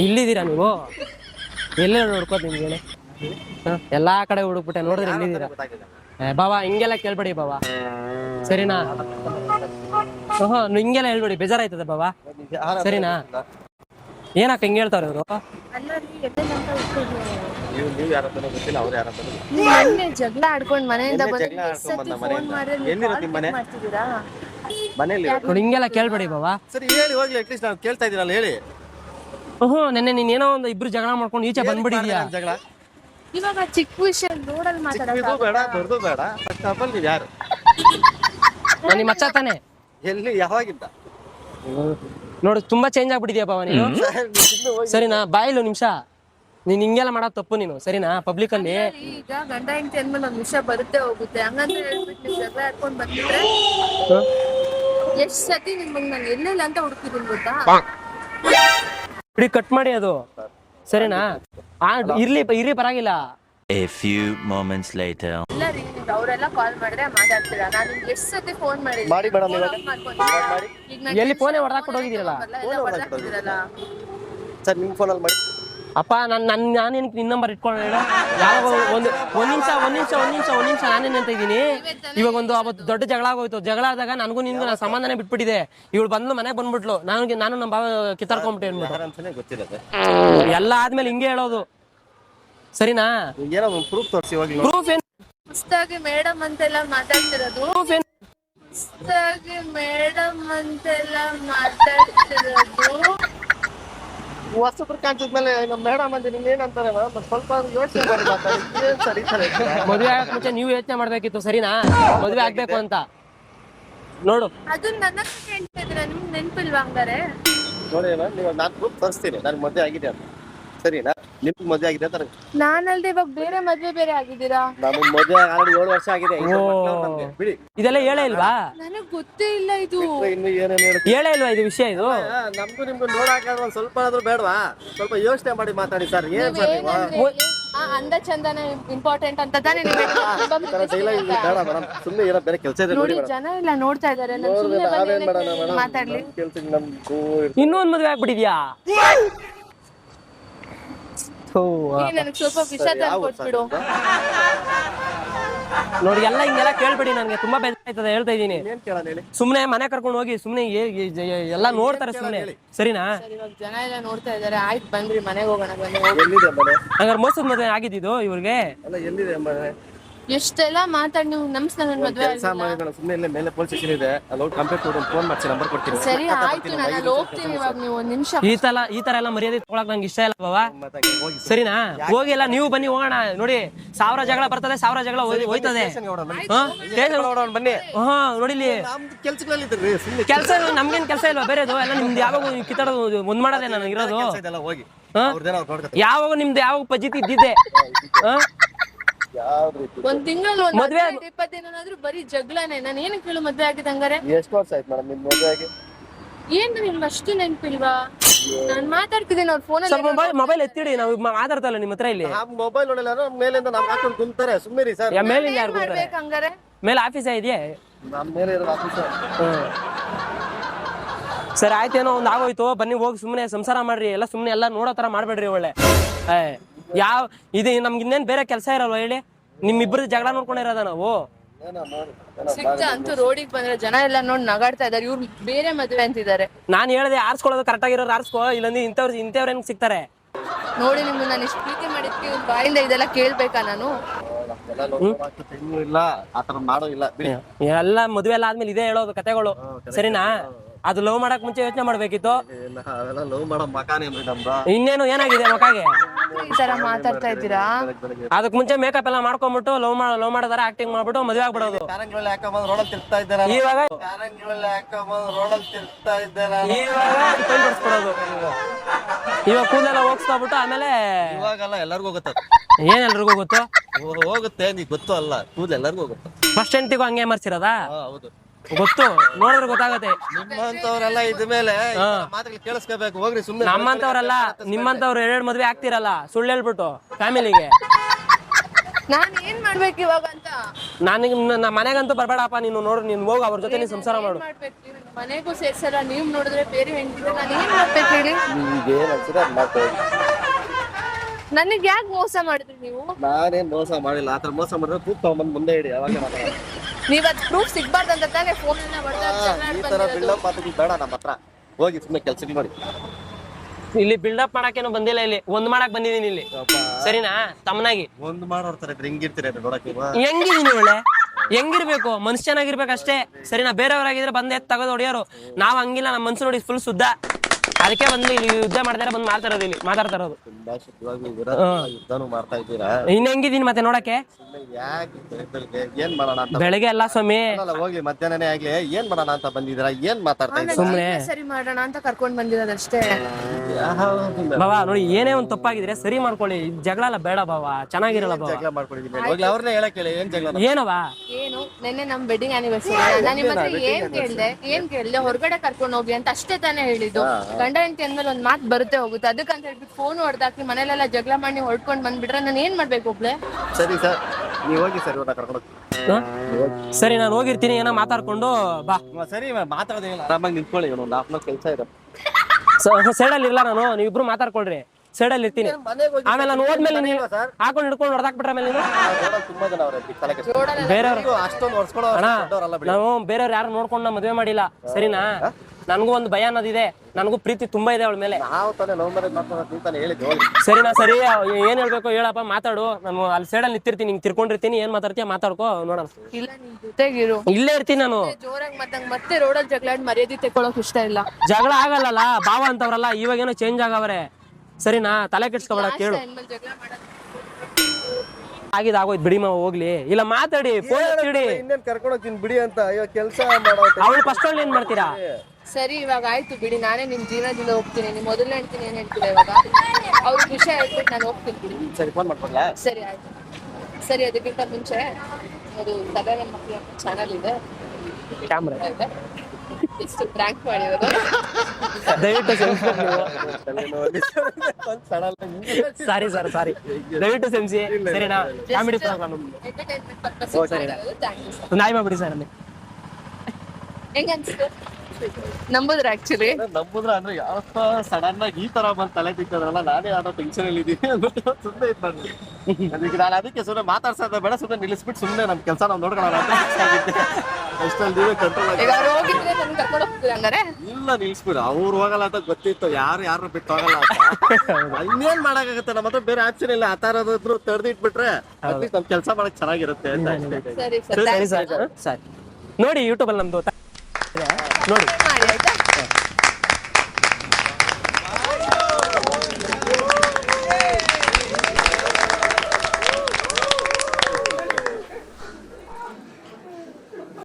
ಇಲ್ಲಿದ್ದೀರಾ ನೀವು? ಎಲ್ಲ ನೋಡ್ಕೋತ ನಿಮ್ಗೆ ಹೇಳಿ. ಹ? ಎಲ್ಲಾ ಕಡೆ ಹುಡುಕ್ಬಿಟ್ಟೆ ನೋಡಿದ್ರೆ ಇಲ್ಲಿದ್ದೀರಾ? ಏ ಬಾವಾ ಹಿಂಗೆಲ್ಲ ಕೇಳ್ಬೇಡಿ ಬಾಬಾ. ಸರಿನಾ? ಓಹೋ ನೀವು ಹಿಂಗೆಲ್ಲ ಹೇಳ್ಬೇಡಿ ಬೇಜಾರಾಯ್ತದ ಬಾಬಾ? ಸರಿನಾ? ಏನಕ್ಕ ಹಿಂಗೆ ಹೇಳ್ತಾರ ಇವರು? ನೀವು ಮೊನ್ನೆ ಜಗಳ ಆಡ್ಕೊಂಡ್ ಮನೆಯಿಂದ ಎಲ್ಲಿ ಬಂದು ಜಗಳ ಎಷ್ಟ್ ಆಡ್ಕೊಂಡ್ ಸತಿ ಬಂದ ಫೋನ್ ಮಾಡಿದ್ರೆ ನೀವು ಎಲ್ಲಿರೋದು ನಿಮ್ ಮನೆ? pick ಮಾಡ್ತಿದ್ದೀರಾ? ಮನೇಲಿ ನೋಡಿ ಹಿಂಗೆಲ್ಲ ಕೇಳ್ಬೇಡಿ ಬಾವಾ ಸರಿ ಹೇಳಿ ಹೋಗ್ಲಿ ಅಟ್ಲೀಸ್ಟ್ ನಾವು ಕೇಳ್ತಾ ಇದೀರಲ್ಲ ಹೇಳಿ. ಓಹೋ ನೆನ್ನೆ ನೀನ್ ಏನೋ ಒಂದು ಇಬ್ರು ಜಗಳ ಮಾಡ್ಕೊಂಡು ಈಚೆ ಬಂದ್ಬಿಟ್ಟಿದ್ಯಾ? ಜಗಳ? ಇವಾಗ ಚಿಕ್ಕ ವಿಷಯ ಬೇಡ ಮಾತಾಡೋದು ದೊಡ್ಡದು ಬೇಡ. ಫಸ್ಟ್ ಆಫ್ ಆಲ್ ನೀವು ಯಾರು? ನಿಮ್ಮ ಅಚ್ಚ ತಾನೆ. ಎಲ್ಲಿ ಯಾವಾಗಿದ್ದ ನೋಡು ತುಂಬಾ ಚೇಂಜ್ ಆಗ್ಬಿಟ್ಟಿದ್ಯಾ ಬಾವ ನೀನು. ಸರಿನಾ? ಬಾಯಿಲು ನಿಮಿಷ. ನೀನ್ ಹಿಂಗೆಲ್ಲ ಮಾಡೋದು ತಪ್ಪು ನೀನು ಸರಿನಾ? ಪಬ್ಲಿಕ್ ಅಲ್ಲಿ. ಈಗ ಗಂಡ ಹೆಂಡತಿ ಅಂದ್ಮೇಲೆ ಒಂದ್ ವಿಷಯ ಬರುತ್ತೆ ಹೋಗುತ್ತೆ. ಹಂಗಂದ್ರೆ ಹೇಳ್ಬಿಟ್ಟು ನೀವು ಜಗಳ ಆಡ್ಕೊಂಡ್ ಬಂದಿದ್ರೆ ಎಷ್ಟ್ ಸತಿ ನಿಮ್ಮಗ್ ನಾನು ಎಲ್ಲೆಲ್ಲ ಅಂತ ಹುಡುಕಿದೀನಿ ಗೊತ್ತಾ? ಬಿಡಿ ಕಟ್ ಮಾಡಿ ಅದು. ಸರಿನಾ? ಆ ಇರ್ಲಿ ಇರ್ಲಿ ಪರವಾಗಿಲ್ಲ. A few moments later. ಇಲ್ಲ ರೀ ನೀವು ಅವರೆಲ್ಲ ಕಾಲ್ ಮಾಡಿದ್ರೆ ಮಾತಾಡ್ತೀರಾ? ನಾನು ನಿಮ್ಗೆ ಎಷ್ಟು ಸತಿ ಫೋನ್ ಮಾಡಿ ಮಾಡಿ ಮೇಡಮ್ ಇವಾಗ. ಎಲ್ಲಿ ಫೋನೇ ಹೊಡ್ದಾಕ್ ಹೋಗಿದ್ದೀರಲ್ಲ? ಸರ್ ನಿಮ್ಮ ಫೋನಲ್ಲಿ ಮಾಡಿ. ಅಪ್ಪ ನಾನು ನನ್ ನಾನೇನಕ್ಕೆ ನಿನ್ನ ನಂಬರ್ ಇಟ್ಕೊಂಡು ಹೇಳ. ಯಾವಾಗ ಒಂದು ಒಂದ್ ನಿಮಿಷ ಒಂದ್ ನಿಮಿಷ ಒಂದ್ ನಿಮಿಷ ಒಂದ್ ನಿಮಿಷ ನಾನೇನ್ ಅಂತ ಇದ್ದೀನಿ. ಇವಾಗ ಒಂದು ಅವತ್ತು ದೊಡ್ಡ ಜಗಳ ಆಗೋಯ್ತು. ಜಗಳ ಆದಾಗ ನನಗೂ ನಿನ್ಗೂ ನಾನು ಸಂಬಂಧನೇ ಬಿಟ್ಬಿಟ್ಟಿದೆ. ಇವಳು ಬಂದು ಮನೆಗೆ ಬಂದ್ಬಿಟ್ಲು. ನನಗೆ ನಾನು ನಮ್ಮ ಬಾವ ಕಿತ್ತಾರ್ಕೊಂಡ್ಬಿಟ್ಟೆ ಗೊತ್ತಿಲ್ಲ ಎಲ್ಲ ಆದ್ಮೇಲೆ ಹಿಂಗೆ ಹೇಳೋದು. ಸರಿನಾ? ಏನೋ ಒಂದು ಪ್ರೂಫ್ ತೋರಿಸಿ ಇವಾಗ ಪ್ರೂಫ್ ಏನು ಹೊಸದಾಗಿ ಮೇಡಮ್ ಅಂತೆಲ್ಲ ಮಾತಾಡ್ತಿರೋದು. ಪ್ರೂಫ್ ಏನು ಹೊಸದಾಗಿ ಮೇಡಮ್ ಅಂತೆಲ್ಲ ಮಾತಾಡ್ತಿರೋದು. ಹೊಸಬ್ರು ಕಾಣಿಸಿದ್ಮೇಲೆ ನಮ್ಮ ಮೇಡಮ್ ಅಂತ ನಿಮ್ಗೆ ಏನಂತಾರೆ ಮೇಡಮ್ ಸ್ವಲ್ಪ ಯೋಚನೆ ಮಾಡಿ ಮಾತಾಡಿ ಏನ್ ಸರಿ ಸರಿ. ಮದುವೆ ಆಗಕ್ ಮುಂಚೆ ನೀವು ಯೋಚನೆ ಮಾಡ್ಬೇಕಿತ್ತು ಸರಿನಾ? ಮದುವೆ ಆಗ್ಬೇಕು ಅಂತ. ನೋಡು. ಅದು ನನ್ನ ಕೇಳ್ತಾ ಇದ್ರ ನಿಮ್ಗೆ ನೆನ್ಪಿಲ್ವಾ ಹಂಗಾರೆ? ನೋಡಿ ಮೇಡಮ್ ನೀವು ನಾನು ಗ್ರೂಪ್ ತೋರಿಸ್ತೀನಿ ನನಗೆ ಮದುವೆ ಆಗಿದೆ ಅಂತ. ಸರಿನಾ? ನಿಮ್ಗೆ ಮದುವೆ ಆಗಿದೆ ಅಂತ ನನಗೆ ನಾನಲ್ದೆ ಇವಾಗ ಬೇರೆ ಮದ್ವೆ ಬೇರೆ ಆಗಿದ್ದೀರಾ? ನಮಗೆ ಮದುವೆ ಆಲ್ರೆಡಿ ಏಳು ವರ್ಷ ಆಗಿದೆ ಇನ್ನು ಓ. ಮಕ್ಳು ನಮ್ಗೆ. ಬಿಡಿ. ಇದೆಲ್ಲ ಹೇಳೇ ಇಲ್ವಾ? ನನಗ್ ಗೊತ್ತೇ ಇಲ್ಲ ಇದು. ಇನ್ನು ಏನೇನು ಹೇಳೇ ಇಲ್ವಾ ಇದು ವಿಷಯ ಇದು? ನಮ್ಗೂ ನಿಮ್ಗೂ ನೋಡಾಕಾದ್ರೆ ಒಂದ್ ಸ್ವಲ್ಪ ಆದ್ರೂ ಬೇಡವಾ? ಸ್ವಲ್ಪ ಯೋಚನೆ ಮಾಡಿ ಮಾತಾಡಿ ಸರ್ ಏನ್ ಸರ್ ನೀವು? ನೀವೇನಂದ್ರೆ ಆ ಅಂದ ಚಂದನ ಇಂಪಾರ್ಟೆಂಟ್ ಅಂತ ತಾನೇ ನೀವು ಈ ತರ ಡೈಲಾಗ್ ಬೇಡ ಮೇಡಮ್ ಸುಮ್ಮನೆ ಏನೋ ಬೇರೆ ಕೆಲಸ ಇದೆ ನೋಡಿ ನೋಡಿ ಮೇಡಮ್ ಜನ ಎಲ್ಲ ನೋಡ್ತಾ ಇದಾರೆ. ನಾನು ಸುಮ್ಮನೆ ನಾವೇನ್ ಮಾಡೋಣ ಮೇಡಮ್ ಮಾತಾಡ್ಲಿ? ಕೆಲ್ಸಕ್ಕೆ ನಮ್ಗೂ ಇನ್ನೊಂದ್ ಮದುವೆ ಆಗ್ಬಿಟ್ಟಿದ್ಯಾ? ಥೂ, ನೀನ್ ನನಗ್ ಸ್ವಲ್ಪ ವಿಷ ತಂದು ಕೊಟ್ಬಿಡು ನೋಡಿ ಎಲ್ಲ ಹಿಂಗೆಲ್ಲ ಕೇಳ್ಬೇಡಿ ನನಗೆ ತುಂಬಾ ಬೇಜಾರಾಯ್ತದೆ ಹೇಳ್ತಾ ಇದೀನಿ ಏನ್ ಕೇಳೋಣ ಹೇಳಿ? ಸುಮ್ನೆ ಮನೆ ಕರ್ಕೊಂಡು ಹೋಗಿ ಸುಮ್ನೆ ಏ- ಏ- ಏ- ಎಲ್ಲ ನೋಡ್ತಾರೆ ಸುಮ್ನೆ. ಸರಿನಾ? ಸರ್ ಇವಾಗ ಜನ ಎಲ್ಲ ನೋಡ್ತಾ ಇದಾರೆ ಆಯ್ತು ಬಂದ್ರಿ ಮನೆಗೆ ಹೋಗೋಣ ಬನ್ನಿ. ಎಲ್ಲಿದೆ ಮನೆ? ಹಂಗಾರೆ ಮೋಸದ ಮದುವೆ ಆಗಿದ್ದು ಇವ್ರಿಗೆ? ಅಲ್ಲ ಎಲ್ಲಿದೆ ಮನೆ? ಎಷ್ಟೆಲ್ಲ ಮಾತಾಡಿ ನೀವು ನಮ್ಸ್ ನನ್ ಮದ್ವೆ ಕೆಲಸ ಮಾಡಿ ಮೇಡಮ್ ಸುಮ್ಮನೆ ಇಲ್ಲೇ ಮೇಲೆ ಪೊಲೀಸ್ ಸ್ಟೇಷನ್ ಇದೆ. ಅಲ್ಲಿ ಹೋಗಿ ಕಂಪ್ಲೇಂಟ್ ಕೊಡು ಫೋನ್ ಮಾಡ್ಸಿ ನಂಬರ್ ಕೊಡ್ತೀನಿ. ಸರಿ ಆಯ್ತು ನಾನು ಅಲ್ಲಿ ಹೋಗ್ತೀನಿ ಇವಾಗ ನೀವು ಒಂದ್ ನಿಮಿಷ. ಈ ತರ ಈ ತರ ಎಲ್ಲ ಮರ್ಯಾದೆ ತಗೊಳಕ್ ನಂಗೆ ಇಷ್ಟ ಇಲ್ಲ ಬಾವಾ ಮಾತಾಡಿ ಹೋಗಿ. ಸರಿನಾ? ಹೋಗಿ ಎಲ್ಲ ನೀವು ಬನ್ನಿ ಹೋಗೋಣ. ನೋಡಿ ಸಾವಿರ ಜಗಳ ಬರ್ತದೆ ಸಾವಿರ ಜಗಳ ಹೋಯ್- ಹೋಯ್ತದೆ. ಸ್ಟೇಷನ್ಗೆ ಹೊರಡೋಣ ಬನ್ನಿ. ಹಾ? ಸ್ಟೇಷನ್ ಹೊರಡೋಣ ಬನ್ನಿ. ಹಾ ನೋಡಿಲಿ ನಮ್ದು ಕೆಲ್ಸಗಳಿದ್ರಿ ಸುಮ್ಮನೆ ಕೆಲಸ ನಮ್ಗೇನ್ ಕೆಲಸ ಇಲ್ವಾ ಬೇರೆದು. ಎಲ್ಲ ನಿಮ್ದು ಯಾವಾಗ ಕಿತ್ತಾಡೋದು ಒಂದ್ ಮಾಡೋದೇ ನನಗೆ ಇರೋದು. ಕೆಲಸ ಇದೆಲ್ಲ ಹೋಗಿ. ಹಾ? ಅವ್ರದ್ದೇನೋ ಅವ್ರು ನೋಡ್ಕೊತಾರೆ ಯಾವಾಗ ನಿಮ್ದು ಯಾವಾಗ ಪಜಿತಿ ಇದ್ದಿದ್ದೆ. ಹಾ? ಯಾವ ರೀತಿ ಒಂದ್ ತಿಂಗಳಲ್ಲಿ ಒಂದ್ ಮದ್ವೆ ಹದಿನೈದು ಬರೀ ಜಗಳನೇ. ನಾನು ಏನಕ್ಕೆ ಕೇಳು ಮದ್ವೆ ಆಗಿದೆ ಹಂಗಾರೆ? ಎಷ್ಟು ವರ್ಷ ಆಯ್ತು ಮೇಡಮ್ ನಿಮ್ ಮದುವೆ ಆಗಿ? ಏನ್ ನಿಮ್ಗೆ ಅಷ್ಟು ನೆನ್ಪಿಲ್ವಾ? ನಾನ್ ಮಾತಾಡ್ತಿದ್ದೀನಿ ಅವ್ರ ಫೋನಲ್ಲಿ ಸ್ವಲ್ಪ ಮೊಬೈಲ್ ಮೊಬೈಲ್ ಎತ್ತಿಡಿ ನಾವು ಮಾತಾಡ್ತಲ್ಲ ನಿಮ್ ನಿಮ್ಮ ಹತ್ರ ಇಲ್ಲಿ. ಆ ಮೊಬೈಲ್ ನೋಡಿಲ್ಲ ಮೇಲಿಂದ ನಮ್ ಹಾಕೊಂಡು ಕುಂತಾರೆ. ಸುಮ್ಮನೆ ಸರ್. ಯಾ, ಮೇಲಿಂದ ಯಾರು ಕೂತಾರೆ? ಮಾಡ್ಬೇಕು ಹಂಗಾರೆ? ಮೇಲೆ ಆಫೀಸ್ ಇದೆಯಾ? ನಮ್ಮ ಮೇಲೆ ಇರೋ ಆಫೀಸರ್ ಸರಿ ಆಯ್ತೇನೋ ಒಂದ್ ಆಗೋಯ್ತು. ಬನ್ನಿ ಹೋಗಿ ಸುಮ್ಮನೆ ಸಂಸಾರ ಮಾಡ್ರಿ. ಎಲ್ಲ ಸುಮ್ಮನೆ ಎಲ್ಲ ನೋಡೋ ತರ ಮಾಡ್ಬೇಡ್ರಿ ಒಳ್ಳೆ. ಏ. ಯಾವ ಇದು ನಮ್ಗೆ ಇನ್ನೇನ್ ಬೇರೆ ಕೆಲಸ ಇರಲ್ವಾ ಹೇಳಿ? ನಿಮ್ಮಿಬ್ಬರದ್ದು ಜಗಳ ನೋಡ್ಕೊಂಡಿರೋದ ನಾವು ಸಿಕ್ತ ಅಂತೂ ರೋಡಿಗೆ ಬಂದ್ರೆ ಜನ ಎಲ್ಲ ನೋಡಿ ನಗಾಡ್ತಾ ಇದಾರೆ. ಇವ್ರು ಬೇರೆ ಮದುವೆ ಅಂತಿದ್ದಾರೆ. ನಾನು ಹೇಳ್ದೆ ಆರಿಸ್ಕೊಳ್ಳೋದು ಕರೆಕ್ಟ್ ಆಗಿರೋರು ಆರಿಸ್ಕೋ ಇಲ್ಲಂದ್ರೆ ಇಂಥವ್ರು ಇಂಥವ್ರು ಹೆಂಗ್ ಸಿಗ್ತಾರೆ? ನೋಡಿ ನಿಮ್ಗೆ ನಾನು ಇಷ್ಟು ಪ್ರೀತಿ ಮಾಡಿದ್ಕೆ ಇವ್ರ ಬಾಯಿಂದ ಇದೆಲ್ಲ ಕೇಳ್ಬೇಕಾ ನಾನು? ಇನ್ನೂ ಇಲ್ಲ ಆ ಮಾಡೋ ಇಲ್ಲ. ಬಿಡಿ. ಎಲ್ಲ ಮದುವೆ ಎಲ್ಲ ಆದ್ಮೇಲೆ ಇದೇ ಹೇಳೋದು ಕತೆಗಳು. ಸರಿನಾ? ಅದು ಲವ್ ಮಾಡಕ್ ಮುಂಚೆ ಯೋಚನೆ ಮಾಡ್ಬೇಕಿತ್ತು? ಇಲ್ಲ, ಅವೆಲ್ಲ ಲವ್ ಮಾಡೋ ಮಕಾನೇ ಇನ್ನೇನು ಏನಾಗಿದೆ ಮಕಾಗೆ? ಈ ತರ ಮಾತಾಡ್ತಾ ಇದ್ದೀರಾ? ಅದಕ್ ಮುಂಚೆ ಮೇಕಪ್ ಎಲ್ಲ ಮಾಡ್ಕೊಂಡ್ಬಿಟ್ಟು ಲವ್ ಮಾಡ ಲವ್ ಮಾಡಿದಾರೆ ಆಕ್ಟಿಂಗ್ ಮಾಡ್ಬಿಟ್ಟು ಮದುವೆ ಆಗ್ಬಿಡೋದು. ಹಾಕೊಂಬಂದು ರೋಡಲ್ಲಿ ತಿರ್ತಾ ಇದ್ದಾರ ಇವಾಗ ಹಾಕೊಂಬಂದು ರೋಡಲ್ಲಿ ತಿರ್ತಾ ಇದ್ದಾರ ಇವಾಗ ಕೊಡಿಸ್ಬಿಡೋದು ಇವಾಗ ಕೂದಲೆಲ್ಲ ಹೋಗ್ಸ್ಕೊಬಿಟ್ಟು ಆಮೇಲೆ ಇವಾಗಲ್ಲ ಎಲ್ಲರಿಗೂ ಹೋಗುತ್ತೆ ಏನ್ ಎಲ್ರಿಗೂ ಗೊತ್ತು? ಓ- ಹೋಗುತ್ತೆ ನೀ ಗೊತ್ತು ಅಲ್ಲ ಕೂದಲು ಎಲ್ಲರಿಗೂ ಹೋಗುತ್ತೆ ಫಸ್ಟ್ ಹೆಂಡ್ತಿಗೂ ಹಂಗೆ ಮರ್ಸಿರೋದಾ? ಹಾ ಹೌದು. ಗೊತ್ತು ನೋಡಿದ್ರೆ ಗೊತ್ತಾಗತ್ತೆ. ನಿಮ್ಮಂತವ್ರೆಲ್ಲ ಇದ ಮೇಲೆ ಮಾತುಗಳು ಕೇಳಿಸ್ಕೋಬೇಕು. ಹೋಗ್ರಿ ಸುಮ್ಮನೆ ನಮ್ಮಂತವ್ರಲ್ಲ ನಿಮ್ಮಂತವ್ರು ಎರಡ್ ಮದ್ವೆ ಆಗ್ತಿರಲ್ಲ ಸುಳ್ಳು ಹೇಳ್ಬಿಟ್ಟು ಫ್ಯಾಮಿಲಿಗೆ. ನಾನ್ ಏನ್ ಮಾಡ್ಬೇಕು ಇವಾಗ ಅಂತ? ನನಗೆ ನಮ್ಮ ಮನೆಗಂತೂ ಬರ್ಬೇಡಪ್ಪ ನೀನು ನೋಡು ನೀನ್ ಹೋಗು ಅವ್ರ ಜೊತೆ ನೀನು ಸಂಸಾರ ಮಾಡು. ಮಾಡ್ಬೇಕು ಮನೆಗೂ ಸೇರ್ಸಲ್ಲ ನೀವ್ ನೋಡಿದ್ರೆ ಬೇರೆ ಹೆಂಗಿದ್ರೆ ನಾನು ಏನ್ ಮಾಡ್ಬೇಕು ಹೇಳಿ? ಅನ್ಸಿದೆ ಅದ್ ನನಗ್ ಯಾಕೆ ಮೋಸ ಮಾಡಿದ್ರಿ ನೀವು? ನಾನೇನ್ ಮೋಸ ಮಾಡಿಲ್ಲ ಆತರ ಮೋಸ ಮಾಡಿದ್ರೆ ತೂಕ್ ತಗೊಂಬಂದ್ ಮುಂದೆ ಇಡಿ ಅವಾಗ ಮಾತಾಡೋಣ. ನೀವ್ ಅದ್ ಪ್ರೂಫ್ ಸಿಗ್ಬಾರ್ದು ಅಂತ ತಾನೇ ಫೋನ್ ಅನ್ನ ಆ, ಈ ತರ ಬಿಲ್ಡಪ್ ಮಾತಾಡಿ ಬೇಡ ನಮ್ಮ ಹತ್ರ. ಹೋಗಿ ಸುಮ್ಮನೆ ಕೆಲ್ಸಕ್ಕೆ ಮಾಡಿ ಇಲ್ಲಿ ಬಿಲ್ಡಪ್ ಮಾಡಕ್ಕೇನು ಬಂದಿಲ್ಲ ಇಲ್ಲಿ. ಒಂದ್ ಮಾಡಕ್ ಬಂದಿದೀನಿ ಇಲ್ಲಿ. ಸರಿನಾ? ತಮ್ಮನಾಗಿ. ಒಂದ್ ಮಾಡೋರ್ತಾರೆ ತರ ಇದ್ರೆ ಹಿಂಗಿರ್ತೀರ ನೋಡಕ್ ನೀವು. ಹೆಂಗಿದೀನಿ ಒಳ್ಳೆ? ಹೆಂಗಿರ್ಬೇಕು? ಮನ್ಸ್ ಚೆನ್ನಾಗಿರ್ಬೇಕು ಅಷ್ಟೇ ಸರಿನಾ? ಬೇರೆಯವರಾಗಿದ್ರೆ ಬಂದ್ ಎತ್ ತಗೋದು ಹೊಡಿಯೋರು. ನಾವ್ ಹಂಗಿಲ್ಲ ನಮ್ಮ ಮನ್ಸು ನೋಡಿ ಫುಲ್ ಸುದ್ದ ಅದಕ್ಕೆ ಬಂದು ಇಲ್ಲಿ ಯುದ್ಧ ಮಾಡ್ತಾರೆ ಬಂದ್ ಮಾತಾಡ್ತಾ ಇರೋದು ಇಲ್ಲಿ ಮಾತಾಡ್ತಾ ಇರೋದು ತುಂಬಾ ಶುದ್ಧವಾಗಿ ಇದ್ದೀರಾ ಮಾಡ್ತಾ ಇದ್ದೀರಾ? ಇನ್ ಹೆಂಗಿದೀನಿ ಮತ್ತೆ ನೋಡಕ್ಕೆ? ಯಾಕೆ ಬೆಳಗ್ಗೆ ಏನ್ ಮಾಡೋಣ ಅಂತ ಬೆಳಗ್ಗೆ ಎಲ್ಲ ಸ್ವಾಮಿ. ಅಲ್ಲ, ಹೋಗ್ಲಿ ಮಧ್ಯಾಹ್ನನೇ ಆಗ್ಲಿ ಏನ್ ಮಾಡೋಣ ಅಂತ ಬಂದಿದ್ದೀರಾ? ಏನ್ ಮಾತಾಡ್ತಾ ಇದ್ದೀರಾ? ಸುಮ್ನೆ. ಸರಿ ಮಾಡೋಣ ಅಂತ ಕರ್ಕೊಂಡ್ ಬಂದಿರೋದಷ್ಟೇ. ಯಾವ್ದು ಬಾವಾ ನೋಡಿ ಏನೇ ಒಂದ್ ತಪ್ಪಾಗಿದ್ರೆ ಸರಿ ಮಾಡ್ಕೊಳ್ಳಿ. ಇದ್ ಜಗಳ ಎಲ್ಲ ಬೇಡ ಬಾಬಾ. ಚೆನ್ನಾಗಿರಲ್ಲ ಬಾವಾ ಜಗಳ ಮಾಡ್ಕೊಂಡಿದ್ದೀನಿ ಹೋಗ್ಲಿ ಅವ್ರನ್ನೇ ಹೇಳಕ್ ಹೇಳಿ ಏನ್ ಜಗಳ ಏನವಾ? ಏನು? ನೆನ್ನೆ ನಮ್ ವೆಡ್ಡಿಂಗ್ ಆನಿವರ್ಸರಿ ನಾನು ನಿಮ್ಮ ಹತ್ರ ಏನ್ ಕೇಳ್ದೆ? ಏನ್ ಕೇಳ್ದೆ? ಹೊರಗಡೆ ಕರ್ಕೊಂಡು ಹೋಗಿ ಅಂತ ಅಷ್ಟೇ ತಾನೇ ಹೇಳಿದ್ದು. ಗಂಡ ಹೆಂಡತಿ ಅಂದ್ಮೇಲೆ ಒಂದ್ ಮಾತು ಬರುತ್ತೆ ಹೋಗುತ್ತೆ. ಅದಕ್ಕಂತ ಹೇಳ್ಬಿಟ್ಟು ಫೋನ್ ಹೊಡೆದಾಕಿ ಮನೇಲೆಲ್ಲ ಜಗಳ ಮಾಡಿ ಹೊಡ್ಕೊಂಡ್ ಬಂದ್ಬಿಟ್ರೆ ನಾನು ಏನ್ ಮಾಡ್ಬೇಕು ಒಬ್ಳೆ? ಸರಿ ಸರ್ ನೀವು ಹೋಗಿ ಸರ್ ಇವಾಗ ಕರ್ಕೊಂಡು ಹೋಗಿ. ಸರಿ ನಾನು ಹೋಗಿರ್ತೀನಿ ಏನೋ ಮಾತಾಡ್ಕೊಂಡು ಬಾ. ಸರಿ ಮಾತಾಡೋದಿಲ್ಲ ಆರಾಮಾಗಿ ನಿಂತ್ಕೊಳ್ಳಿ ಒಂದು ಹಾಫ್ ಕೆಲಸ ಇದೆ. ಸೈಡಲ್ಲಿ ಇಲ್ಲ ನಾನು? ನೀವಿಬ್ರು ಮಾತಾಡ್ಕೊಳ್ರಿ. ಸೈಡಲ್ಲಿ ಇರ್ತೀನಿ. ಆಮೇಲೆ ನಾನು ಹೋದ್ಮೇಲೆ ನೀವು ಸರ್? ಹಾಕೊಂಡು ಹಿಡ್ಕೊಂಡು ಹೊಡೆದಾಕ್ಬಿಟ್ರೆ ಆಮೇಲೆ ನೀನು? ತುಂಬಾ ಜನ ಅವ್ರೆ ತಲೆ ಕೆಡ್ಸ್ಕೊಂಡು. ಬೇರೆಯವ್ರು ನೀವು ಅಷ್ಟೊಂದು ಹೊಡ್ಸ್ಕೊಳ್ಳೋ ಅಣ್ಣ ದೊಡ್ಡವರಲ್ಲ ಬಿಡಿ. ನಾವು ಬೇರೆಯವ್ರು ಯಾರು ನೋಡ್ಕೊಂಡು ನಾ ಮದುವೆ ಮಾಡಿಲ್ಲ. ಸರಿನಾ? ನನಗೂ ಒಂದು ಭಯ ಅನ್ನೋದಿದೆ. ನನಗೂ ಪ್ರೀತಿ ತುಂಬಾ ಇದೆ ಅವಳ ಮೇಲೆ. ನಾವು ತಾನೇ ಹೇಳಿದ್ವಿ ಹೋಗಿ ಸರಿನಾ ಸರಿ. ಏನ್ ಹೇಳ್ಬೇಕು ಹೇಳಪ್ಪ ಮಾತಾಡು. ನಾನು ಅಲ್ಲಿ ಸೈಡಲ್ಲಿ ನಿಂತಿರ್ತೀನಿ ಹಿಂಗ್ ತಿರ್ಕೊಂಡಿರ್ತೀನಿ. ಏನ್ ಮಾತಾಡ್ತೀಯ ಮಾತಾಡ್ಕೋ ನೋಡೋಣ. ಇಲ್ಲ ನಿನ್ ಜೊತೆಗಿರು. ಇಲ್ಲೇ ಇರ್ತೀನಿ ನಾನು. ಜೋರಾಗಿ ಮತ್ತಂಗ್ ಮತ್ತೆ ರೋಡಲ್ಲಿ ಜಗಳಾಡಿ ಮರ್ಯಾದೆ ತೆಕ್ಕೊಳಕ್ ಇಷ್ಟ ಇಲ್ಲ. ಜಗಳ ಆಗಲ್ಲಲ್ಲ ಭಾವ ಅಂತವ್ರಲ್ಲ ಇವಾಗೇನೋ ಚೇಂಜ್ ಆಗವ್ರೆ. ಸರಿನಾ ತಲೆ ಕೆಡ್ಸ್ಕೊಬೇಡ ಕೇಳು. ಆಗಿದ ಜಗಳ ಮಾಡೋದು ಆಗಿದ್ ಆಗೋಯ್ತು ಬಿಡಿ ಮಾವ ಹೋಗ್ಲಿ. ಇಲ್ಲ ಮಾತಾಡಿ ಫೋನ್ ಇಡಿ ಇನ್ನೇನ್ ಕರ್ಕೊಂಡು ಹೋಗ್ತೀನಿ ಬಿಡಿ ಅಂತ ಅಯ್ಯೋ ಕೆಲಸ ಮಾಡೋ ಅವಳು ಫಸ್ಟ್ ಅಲ್ಲಿ ಏನ್ ಮಾಡ್ತೀರಾ? ಸರಿ ಇವಾಗ ಆಯ್ತು ಬಿಡಿ. ನಾನೇ ನಿಮ್ ಜೀವನದಿಂದ ಹೋಗ್ತೀನಿ. ನಿಮ್ ಮೊದಲನೇ ಹೇಳ್ತೀನಿ ಏನ್ ಹೇಳ್ತೀರಾ ಇವಾಗ? ಅವ್ರ ವಿಷಯ ಹೇಳ್ಬಿಟ್ಟು ನಾನು ಹೋಗ್ತೀನಿ ಬಿಡಿ. ಸರಿ ಫೋನ್ ಮಾಡ್ಕೊಡ್ಲಾ? ಸರಿ ಆಯ್ತು. ಸರಿ ಅದಕ್ಕಿಂತ ಮುಂಚೆ. ಅದು ತಲೆ ನಮ್ಮ ಮಕ್ಕಳ ಚಾನಲ್ ಇದೆ. ಕ್ಯಾಮ್ರಾ ಇದೆ ಎಷ್ಟು ಪ್ರ್ಯಾಂಕ್ ಮಾಡಿರೋದು ದಯವಿಟ್ಟು ಸಾರಿ ಸರ್ ಸಾರಿ ದಯವಿಟ್ಟು ಸೆನ್ಸಿ. ಸರಿನಾ? Comedy entertainment purpose thank you sir. ನಾಯಿ ಮಾಡ್ಬಿಡಿ ಸರ್ ಅಲ್ಲಿ ಹೆಂಗ ಅನ್ಸ್ತು ನಂಬುದ್ರ ಆಕ್ಚುಲಿ ನಂಬುದ್ರ ಅಂದ್ರೆ ಯಾವತ್ತ ಸಡನ್ ಆಗಿ ಈ ತರ ಬಂದ್ ತಲೆ ತಿಕ್ಕದ್ರಲ್ಲ ನಾನೇ ಯಾವ್ದೋ ಟೆನ್ಷನ್ ಅಲ್ಲಿ ಇದೀನಿ ಅಂದ್ಬಿಟ್ಟು ಸುಮ್ಮನೆ ಇದ್ ಮಾಡ್ರಿ ಅದಕ್ಕೆ ನಾನು ಅದಕ್ಕೆ ಸುಮ್ಮನೆ ಮಾತಾಡ್ಸೋದ ಬೇಡ ಸುಮ್ಮನೆ ನಿಲ್ಲಿಸ್ಬಿಟ್ಟು ಸುಮ್ಮನೆ ನಮ್ ಕೆಲಸ ನಾವು ನೋಡ್ಕೊಳ್ಳೋಣ ಅಂತ fix ಆಗಿದ್ದೆ. ಅಷ್ಟ್ರಲ್ಲಿ ನೀವೇ ಕಂಟ್ರೋಲ್ ಆಗಿ. ಈಗ ಅವ್ರು ಹೋಗಿದ್ರೆ ನನ್ ಕರ್ಕೊಂಡು ಹೋಗ್ತೀರ ಹಂಗಾರೆ? ಇಲ್ಲ ನಿಲ್ಸ್ಬಿಡು. ಅವ್ರು ಹೋಗಲ್ಲ ಅಂತ ಗೊತ್ತಿತ್ತು. ಯಾರು ಯಾರು ಬಿಟ್ಟು ಹೋಗಲ್ಲ ಅಂತ. ಇನ್ನೇನ್ ಮಾಡಕ್ಕಾಗತ್ತೆ? ನಮ್ಮ ಹತ್ರ ಬೇರೆ ಆಪ್ಷನ್ ಇಲ್ಲ. ಆ ತರದ್ರು ತಡೆದಿಟ್ಬಿಟ್ರೆ ಅಟ್ಲೀಸ್ಟ್ ನಮ್ ಕೆಲಸ ಮಾಡಕ್ ಚೆನ್ನಾಗಿರುತ್ತೆ ಅಂತ ಅಷ್ಟೇ. ಸರಿ. ಸರ್ ಸರಿ. ಸರ್ ಸರಿ. ನೋಡಿ ಯೂಟ್ಯೂಬ್ ಅಲ್ಲಿ ನಮ್ದು. ನೋಡಿ ಮಾಡಿ ಆಯ್ತಾ